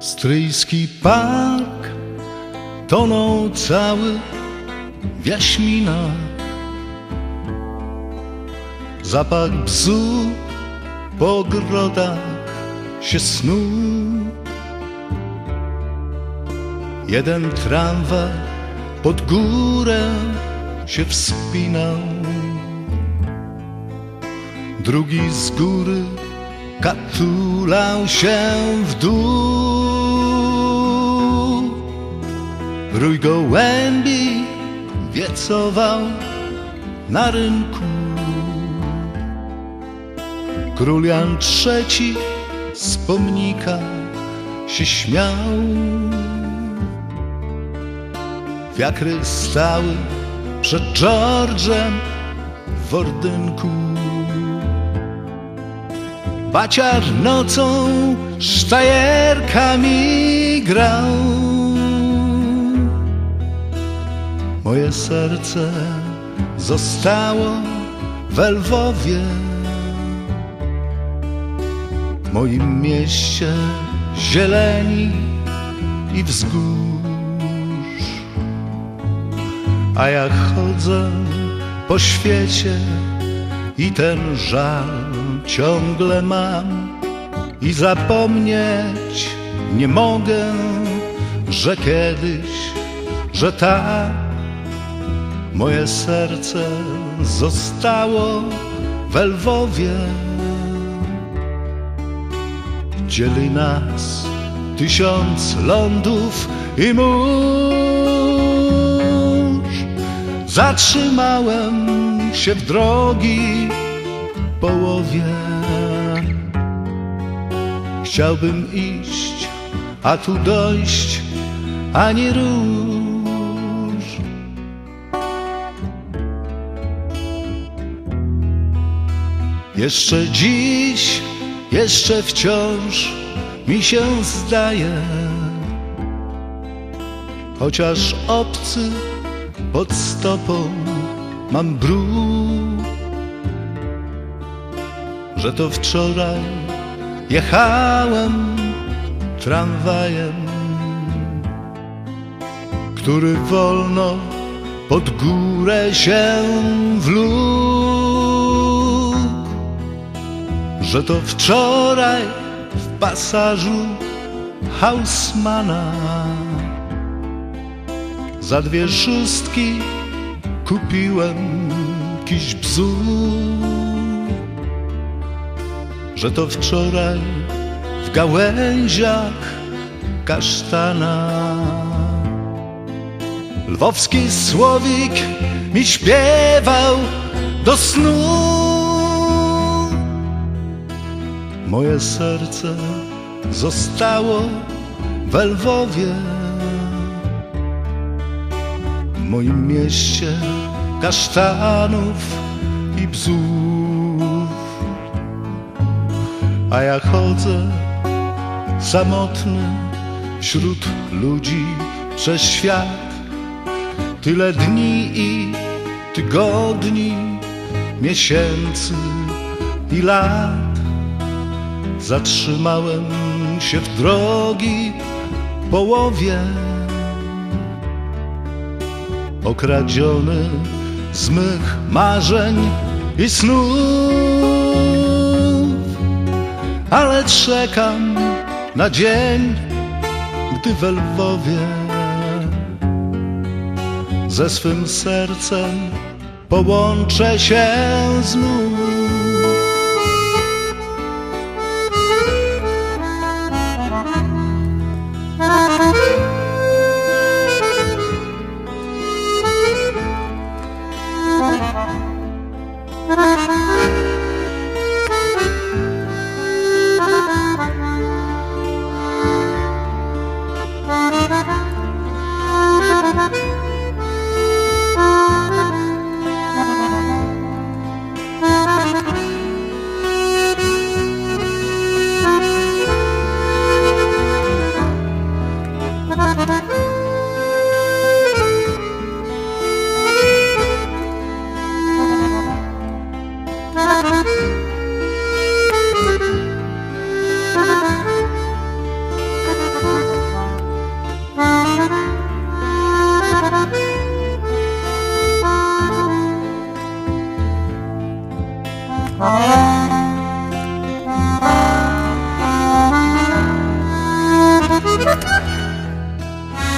Stryjski park tonął cały w jaśminach. Zapach bzu po ogrodach się snuł. Jeden tramwaj pod górę się wspinał. Drugi z góry katulał się w dół. Rój gołębi wiecował na rynku. Król Jan III z pomnika się śmiał. Wiakry stały przed George'em w ordynku. Baciar nocą sztajerkami grał. Moje serce zostało w Lwowie, moim mieście zieleni i wzgórz. A ja chodzę po świecie i ten żal ciągle mam i zapomnieć nie mogę, że kiedyś, że tak moje serce zostało w Lwowie. Dzieli nas tysiąc lądów i mórz. Zatrzymałem się w drogi połowie. Chciałbym iść, a tu dojść ani róż. Jeszcze dziś, jeszcze wciąż mi się zdaje, chociaż obcy pod stopą mam brud, że to wczoraj jechałem tramwajem, który wolno pod górę się wlókł, że to wczoraj w pasażu Hausmana. Za dwie szóstki kupiłem kiś bzu, że to wczoraj w gałęziach kasztana. Lwowski słowik mi śpiewał do snu. Moje serce zostało w Lwowie, w moim mieście kasztanów i bzów. A ja chodzę samotny wśród ludzi przez świat. Tyle dni i tygodni, miesięcy i lat. Zatrzymałem się w drogi połowie, okradziony z mych marzeń i snów, ale czekam na dzień, gdy w Lwowie ze swym sercem połączę się znów.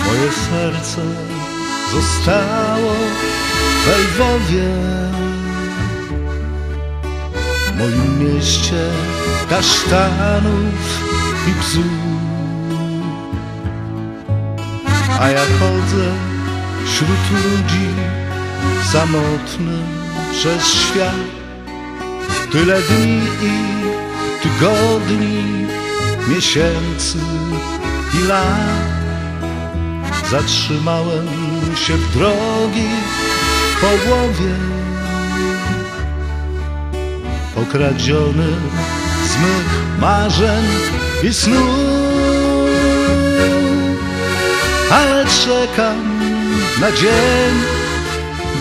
Moje serce zostało we Lwowie. W moim mieście kasztanów i bzów A ja chodzę wśród ludzi samotny przez świat. Tyle dni i tygodni, miesięcy i lat. Zatrzymałem się w drogi połowie Pokradziony z mych marzeń i snów Ale czekam na dzień,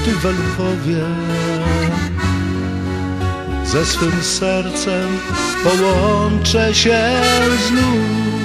gdy Lwowie ze swym sercem połączę się znów.